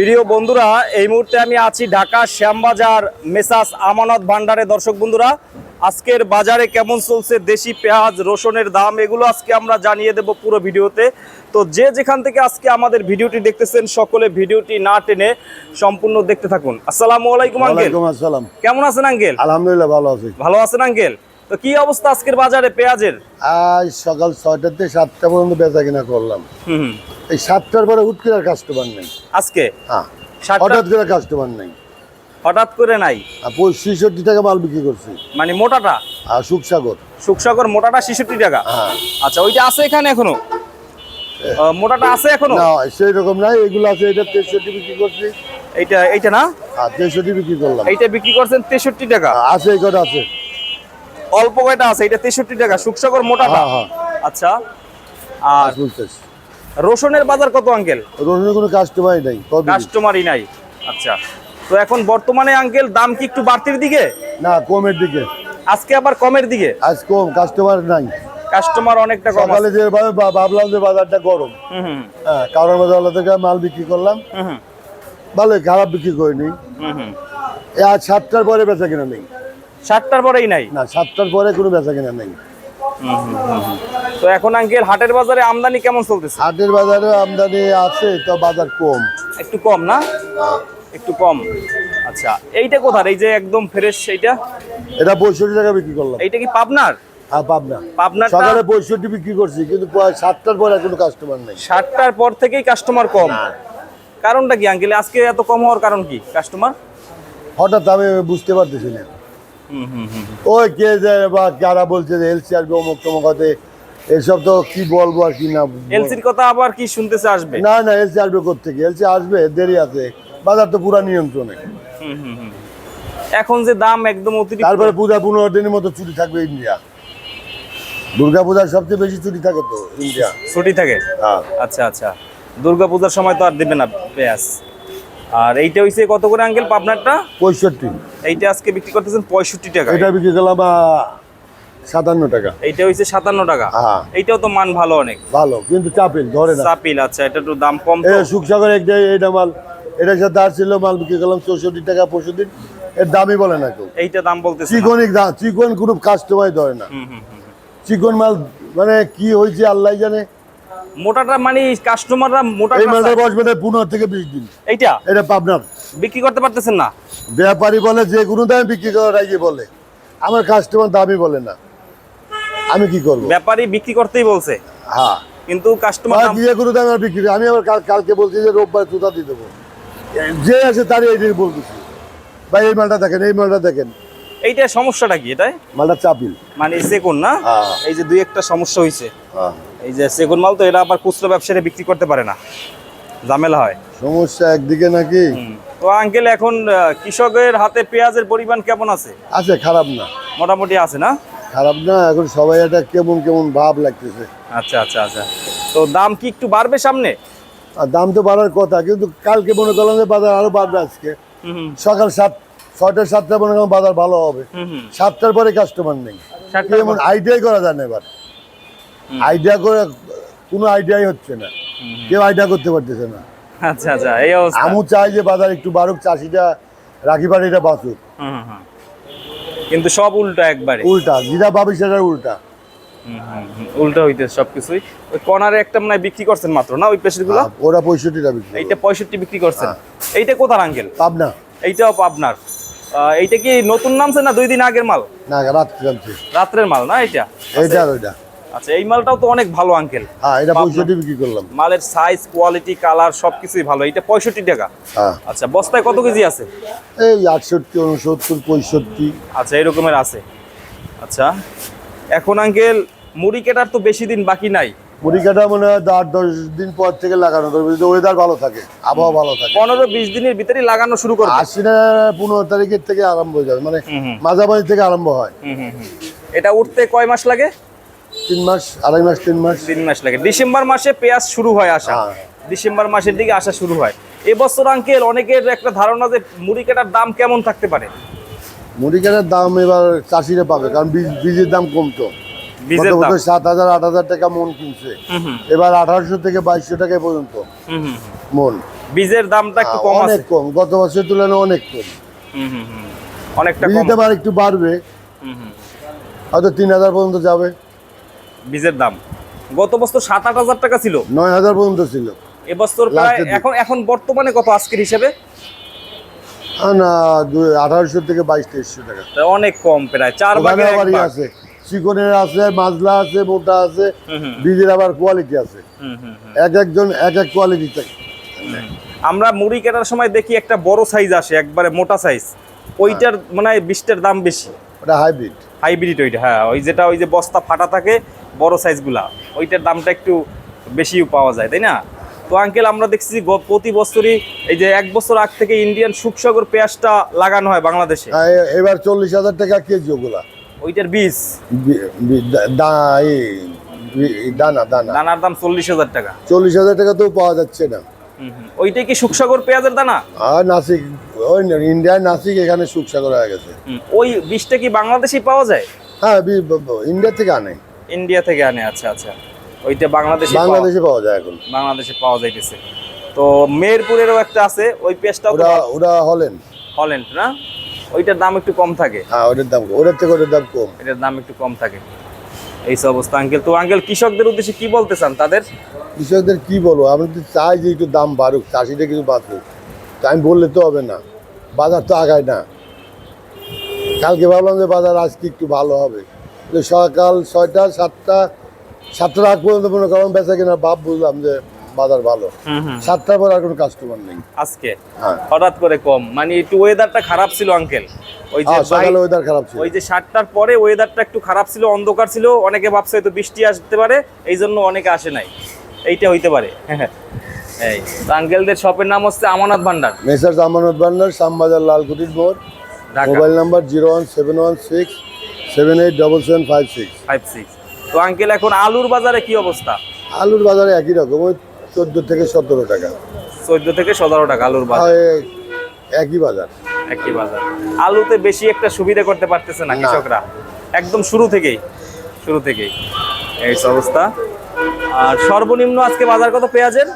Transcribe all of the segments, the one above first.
প্রিয় বন্ধুরা এই মুহূর্তে আমি আছি ঢাকা শ্যামবাজার মেসাস আমানত ভান্ডারে। দর্শক বন্ধুরা আজকের বাজারে কেমন চলছে দেশি পেঁয়াজ রসুনের দাম এগুলো আজকে আমরা জানিয়ে দেব পুরো ভিডিওতে। তো যে যেখান থেকে আজকে আমাদের ভিডিওটি দেখতেছেন সকলে ভিডিওটি না টেনে সম্পূর্ণ দেখতে থাকুন। আসসালামু আলাইকুম আঙ্কেল। আসসালাম। কেমন আছেন আঙ্কেল? আলহামদুলিল্লাহ ভালো আছি। ভালো আছেন আঙ্কেল? তো কি অবস্থা আজকের বাজারে পেঁয়াজের? আজ সকাল ছয়টা থেকে সাতটা পর্যন্ত বেচা কিনা করলাম। এই সাতটার পরে হুট করে কাস্টমার নেই। আজকে? হ্যাঁ। হঠাৎ করে কাস্টমার নেই। হঠাৎ করে নাই? আর পঁয়ষট্টি টাকা মাল বিক্রি করছি। মানে মোটাটা? আর সুখসাগর সুখসাগর মোটাটা ছেষট্টি টাকা? হ্যাঁ। আচ্ছা ওইটা আছে এখানে এখনও? মোটাটা আছে এখনও? না সেই রকম নাই। এগুলো আছে এটা তেষট্টি বিক্রি করছি। এইটা এইটা না? আর তেষট্টি বিক্রি করলাম। এইটা বিক্রি করছেন তেষট্টি টাকা। হ্যাঁ, আছে এই কটা আছে। অল্প কয়টা আছে? এটা তেষট্টি টাকা। সুখসাগর মোটাটা। হ্যাঁ হ্যাঁ। আচ্ছা। আর রসুনের বাজার কত আঙ্কেল? রোজনের কোনো কাস্টমারই নাই কাস্টমারই নাই। আচ্ছা। তো এখন বর্তমানে আঙ্কেল দাম কি একটু বাড়তির দিকে? না কমের দিকে। আজকে আবার কমের দিকে? আজ কম কাস্টমার নাই। কাস্টমার অনেকটা কম। সকালে যে ভাবে ভাবলাম যে বাজারটা গরম। হুম হ্যাঁ কারণ বাজার থেকে মাল বিক্রি করলাম। হুম ভালোই খারাপ বিক্রি করিনি। হুম আজ সাতটার পরে বেচা কিনা নেই। ষাটটার পরেই নাই? না সাতটার পরে কোনো বেচা কিনা নেই। তো এখন আঙ্কেল হাটের বাজারে আমদানি কেমন চলতেছে? হাটের বাজারে আমদানি আছে তো বাজার কম। একটু কম না? একটু কম। আচ্ছা এইটা কোথার? এই যে একদম ফ্রেশ এইটা? এটা পঁয়ষট্টি টাকা বিক্রি করলাম। এইটা কি পাবনার? হ্যাঁ পাবনা। সকালে পঁয়ষট্টি বিক্রি করছি কিন্তু সাতটার পরে কোনো কাস্টমার নেই। ষাটটার পর থেকেই কাস্টমার কম। কারণটা কি আঙ্কেল আজকে এত কম হওয়ার কারণ কি কাস্টমার হঠাৎ আমি বুঝতে পারতেছি না। ওই কে বা কারা বলছে যে এলসি আসবে অমুক তমুক হতে এসব তো কি বলব আর কি না এলসির কথা আবার কি শুনতেছে আসবে? না না এলসি আসবে কোথেকে এলসি আসবে দেরি আছে। বাজার তো পুরা নিয়ন্ত্রণে। হুম, হুম, হুম। এখন যে দাম একদম অতিরিক্ত। তারপরে পূজা পনেরো দিনের মতো ছুটি থাকবে ইন্ডিয়া। দুর্গা পূজার সবচেয়ে বেশি ছুটি থাকে তো ইন্ডিয়া। ছুটি থাকে? হ্যাঁ। আচ্ছা আচ্ছা। দুর্গা পূজার সময় তো আর দেবে না পেঁয়াজ। আর এইটা হইছে কত করে আঙ্কেল পাবনারটা? পঁয়ষট্টি। এইটা আজকে বিক্রি করতেছেন পঁয়ষট্টি টাকা। এটা বিক্রি করলাম সাতান্ন টাকা। এইটা হইছে সাতান্ন টাকা। হ্যাঁ। এইটাও তো মান ভালো অনেক। ভালো কিন্তু চাপেল ধরে না। সাপিল আচ্ছা এটা একটু দাম কম তো। সুখসাগর একটা এইটা মাল এটার সাথে আর ছিল মাল বিক্রি করলাম চৌষট্টি টাকা দিন এর দামই বলে না কেউ। এইটা দাম বলতেছে না। চিকনিক দাম চিকন কোনো কাস্টমাই ধরে না। হুম, হুম, হুম। চিকন মাল মানে কি হয়েছে আল্লাহ জানে। মোটাটা মানে কাস্টমাররা মোটা এই মালটা বসবে না পনেরো থেকে বিশ দিন। এইটা? এটা পাবনার। বিক্রি করতে পারতেছেন না? ব্যাপারী বলে যে কোনো দামে বিক্রি করার আগে বলে। আমার কাস্টমার দামই বলে না। আমি কি করব? ব্যাপারী বিক্রি করতেই বলছে। হ্যাঁ। কিন্তু কাস্টমার দিয়ে কোনো দামে বিক্রি আমি আবার কালকে বলছি যে রোববার জুতা দিয়ে দেবো। যে আছে তারই এইটাই বলতেছি। ভাই এই মালটা দেখেন এই মালটা দেখেন। এইটা সমস্যাটা কি এটাই? মালটা চাপিল। মানে সেগুন না? হ্যাঁ। এই যে দুই একটা সমস্যা হয়েছে হ্যাঁ। এই যে সেগুন মাল তো এটা আবার খুচরো ব্যবসায়ী বিক্রি করতে পারে না। ঝামেলা হয়। সমস্যা একদিকে নাকি? তো আঙ্কেল এখন কৃষকের হাতে পেঁয়াজের পরিমাণ কেমন আছে? আছে খারাপ না। মোটামুটি আছে না? খারাপ না এখন সবাই একটা কেমন কেমন ভাব লাগতেছে। আচ্ছা আচ্ছা আচ্ছা। তো দাম কি একটু বাড়বে সামনে? দাম তো বাড়ার কথা কিন্তু কালকে মনে করলাম যে বাজার আরও বাড়বে আজকে। সকাল সাত ছয়টা সাতটা মনে করলাম বাজার ভালো হবে। সাতটার পরে কাস্টমার নেই। এমন আইডিয়াই করা যায় না এবার। আইডিয়া করে কোনো আইডিয়াই হচ্ছে না। কেউ আইডিয়া করতে পারতেছে না। আচ্ছা আচ্ছা এই অবস্থা। আমু চাই যে বাজার একটু বাড়ুক চাষিটা রাখি বাড়িটা বাঁচুক। হুম, হুম, হুম। কিন্তু সব উল্টা একবারে। উল্টা যেটা ভাবি সেটা উল্টা। উল্টা হইতে সবকিছুই। ওই কর্নারে একটা মনে হয় বিক্রি করছেন মাত্র না? ওই পেশেন্টগুলো আর ওরা পঁয়ষট্টিটা বিক্রি এইটা পঁয়ষট্টি বিক্রি করছেন। হ্যাঁ। এইটা কোথার আঙ্কেল পাবনা। এইটাও আপনার এইটা কি নতুন নামছে না দুই দিন আগের মাল? না রাত্রি রাত্রের মাল না এইটা? এইটা ওইটা। আচ্ছা এই মালটাও তো অনেক ভালো আঙ্কেল হ্যাঁ এটা পাবনা। পঁয়ষট্টি বিক্রি করলাম। মালের সাইজ কোয়ালিটি কালার সবকিছুই ভালো। এটা পঁয়ষট্টি টাকা। হ্যাঁ। আচ্ছা বস্তায় কত কেজি আছে? এই আটষট্টি উনসত্তর পঁয়ষট্টি। আচ্ছা এরকমের আছে। আচ্ছা এখন আঙ্কেল মুড়ি কেটার তো বেশি দিন বাকি নাই। মুড়ি কাটা মনে হয় আট দশ দিন পর থেকে লাগানো তবে যদি ওয়েদার ভালো থাকে আবহাওয়া ভালো থাকে। পনেরো বিশ দিনের ভিতরেই লাগানো শুরু করবে। আশিনা পনেরো তারিখের থেকে আরম্ভ হয়ে যাবে। মানে। মাঝামাঝি থেকে আরম্ভ হয়। হুম, হুম, হুম। এটা উঠতে কয় মাস লাগে? তিন মাস আড়াই মাস তিন মাস। তিন মাস লাগে। ডিসেম্বর মাসে পেঁয়াজ শুরু হয় আসা হ্যাঁ। ডিসেম্বর মাসের দিকে আসা শুরু হয়। এবছর আঙ্কেল অনেকের একটা ধারণা যে মুড়ি কাটার দাম কেমন থাকতে পারে? মুড়ি কাটার দাম এবার চাষিরা পাবে কারণ বীজের দাম বীজের দাম। সাত হাজার আট হাজার টাকা মন কিনছে। এবার আঠারোশো থেকে বাইশশো টাকা পর্যন্ত মন। বীজের দামটা একটু কম অনেক কম। গত বছরের তুলনায় অনেক কম। অনেকটা কম। বীজের আবার একটু বাড়বে। হয়তো তিন হাজার পর্যন্ত যাবে। বীজের দাম। গত বছর সাত আট হাজার টাকা ছিল। নয় হাজার পর্যন্ত ছিল। এবছর প্রায়। এখন এখন বর্তমানে কত আজকের হিসেবে? না আঠারোশো থেকে বাইশ তেইশশো টাকা। অনেক কম প্রায় চার ভাগের। আছে চিকনের আছে মাজলা আছে মোটা আছে বীজের আবার কোয়ালিটি আছে। এক একজন এক এক কোয়ালিটি থাকে। আমরা মুড়ি কেনার সময় দেখি একটা বড় সাইজ আসে একবারে মোটা সাইজ ওইটার মানে বিশটার দাম বেশি। ওটা হাইব্রিড হাইব্রিড ওইটা হ্যাঁ। ওই যেটা ওই যে বস্তা ফাটা থাকে বড় সাইজগুলা ওইটার দামটা একটু বেশিও পাওয়া যায় তাই না? তো আঙ্কেল আমরা দেখছি প্রতি বছরই এই যে এক বছর আগ থেকে ইন্ডিয়ান সুখসাগর পেঁয়াজটা লাগানো হয় বাংলাদেশে। এবার চল্লিশ হাজার টাকা কেজি ওগুলা। ওইটার বীজ? দানা দানা। দানার দাম চল্লিশ হাজার টাকা। চল্লিশ হাজার টাকা তো পাওয়া যাচ্ছে না। ওইটাই কি সুখসাগর পেঁয়াজের দানা? আর নাসিক ওই ইন্ডিয়ায় নাসিক এখানে সুখসাগর হয়ে গেছে। ওই বীজটা কি বাংলাদেশেই পাওয়া যায়? হ্যাঁ ইন্ডিয়া থেকে আনে। ইন্ডিয়া থেকে আনে আচ্ছা আচ্ছা। ওইটা বাংলাদেশে বাংলাদেশে পাওয়া যায় এখন। বাংলাদেশে পাওয়া যাইতেছে। তো মেহেরপুরেরও একটা আছে ওই তো ওরা ওরা হলেন। হল্যান্ড না? ওইটার দাম একটু কম থাকে। হ্যাঁ ওটার দাম ওটার থেকে ওটার দাম কম। এটার দাম একটু কম থাকে। এই অবস্থা আঙ্কেল। তো আঙ্কেল কৃষকদের উদ্দেশ্যে কি বলতে চান তাদের? কৃষকদের কি বলব? আমি তো চাই যে একটু দাম বাড়ুক চাষিটা কিছু বাঁচুক। আমি বললে তো হবে না। বাজার তো আগায় না। কালকে ভাবলাম যে বাজার আজকে একটু ভালো হবে। তো সকাল ছয়টা সাতটা সাতটার আগ পর্যন্ত মনে করলাম বেচা কিনা ভাব বুঝলাম যে বাজার ভালো। সাতটার পর আর কোনো কাস্টমার নেই। আজকে? হ্যাঁ। হঠাৎ করে কম। মানে একটু ওয়েদারটা খারাপ ছিল আঙ্কেল। ওই যে হ্যাঁ, সকালে ওয়েদার খারাপ ছিল। ওই যে সাতটার পরে ওয়েদারটা একটু খারাপ ছিল অন্ধকার ছিল অনেকে ভাবছে হয়তো বৃষ্টি আসতে পারে এই জন্য অনেকে আসে নাই। এইটা হইতে পারে। এই তো আঙ্কেলদের শপের নাম হচ্ছে আমানত ভান্ডার। মেসার জামানত বান্ডার শ্যামবাজার লালকুটির মোড় mobile number zero one seven one six seven eight double seven five six. Five six তো আঙ্কেল এখন আলুর বাজারে কি অবস্থা? আলুর বাজারে একই রকম ওই চোদ্দ থেকে সতেরো টাকা। চোদ্দ থেকে সতেরো টাকা আলুর বাজার। একই বাজার। একই বাজার। আলুতে বেশি একটা সুবিধা করতে পারতেছে না। কৃষকরা। একদম শুরু থেকেই শুরু থেকেই। এই অবস্থা। আর সর্বনিম্ন আজকে বাজার কত পেঁয়াজের?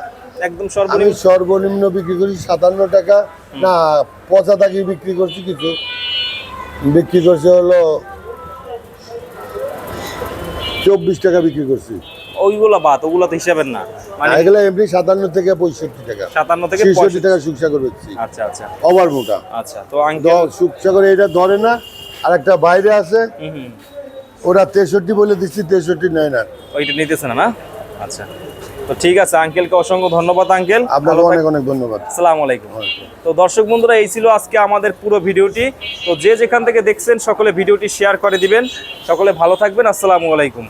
একদম সর্বনিম্ন। সর্বনিম্ন বিক্রি করি সাতান্ন টাকা। না পচা টাকি বিক্রি করছি কিছু। বিক্রি করছে হলো চব্বিশ টাকা বিক্রি করছি। ওইগুলো বাদ ওগুলো তো হিসাবের না। মানে এগুলো এমনি সাতান্ন থেকে পঁয়ষট্টি টাকা। সাতান্ন থেকে ছেষট্টি পঁয়ষট্টি। টাকা সুখসাগর হচ্ছে আচ্ছা আচ্ছা। ওভার মোটা। আচ্ছা তো আঙ্কেল সুখসাগর এটা ধরে না আর একটা বাইরে আছে। ওরা তেষট্টি বলে দিচ্ছি তেষট্টি নেয় না। ওইটা নিতেছে না না? আচ্ছা। তো ঠিক আছে আঙ্কেলকে অসংখ্য ধন্যবাদ আঙ্কেল। আপনাকে অনেক অনেক ধন্যবাদ। আসসালামু আলাইকুম। তো দর্শক বন্ধুরা এই ছিল আজকে আমাদের পুরো ভিডিওটি। তো যে যেখান থেকে দেখছেন সকলে ভিডিওটি শেয়ার করে দিবেন। সকলে ভালো থাকবেন আসসালামু আলাইকুম।